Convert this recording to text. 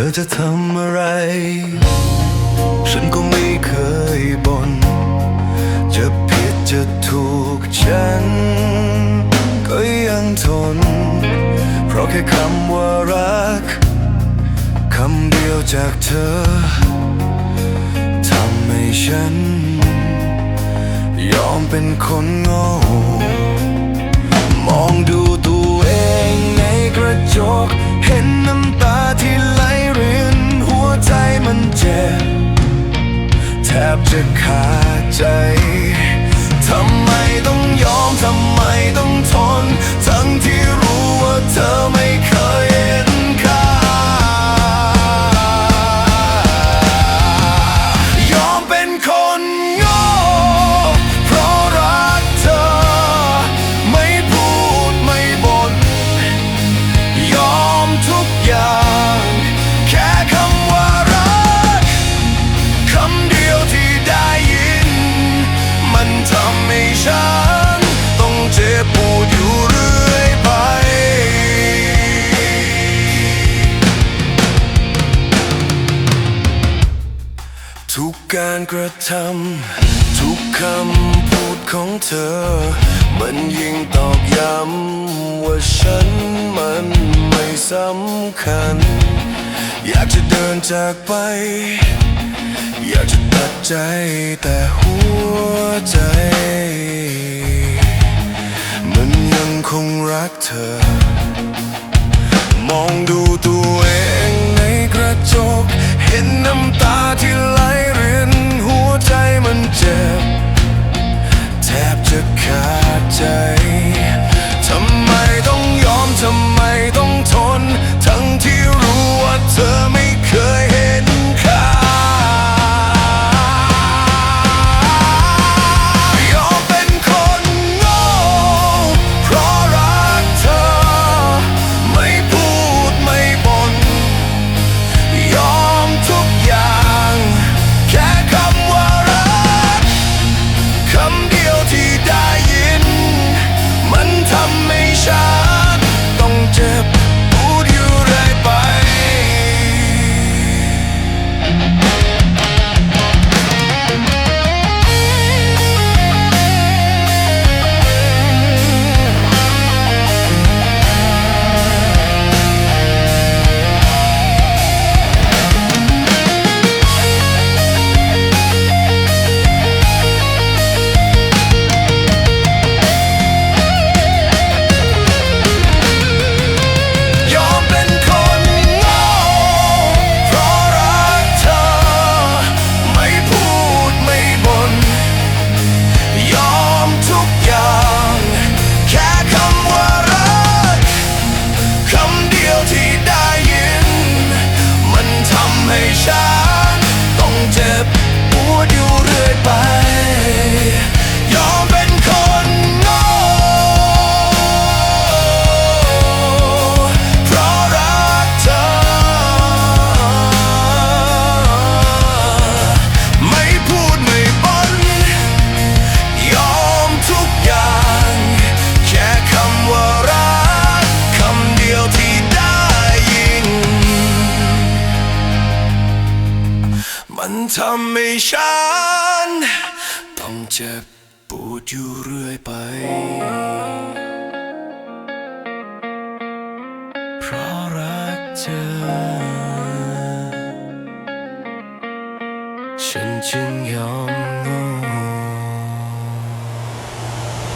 ธอจะทำอะไร ฉันก็ไม่เคยบน่นจะผิดจะถูกฉัน ก็ยังทน เพราะแค่คำว่ารัก คำเดียวจากเธอ ทำให้ฉัน ยอมเป็นคนโง่ ขาดใจ ทำไมต้องยอม ทำไมต้องทน ทั้งที่รู้ว่าเธอ ทุกการกระทำทุกคำพูดของเธอ มันยิ่งตอกย้ำว่าฉันมันไม่สำคัญ อยากจะเดินจากไป อยากจะตัดใจแต่หัวใจ มันยังคงรักเธอ มองดู ทำให้ฉัน ต้องเจ็บปวดอยู่เรื่อยไป เพราะรักเธอ ฉันจึงยอมงง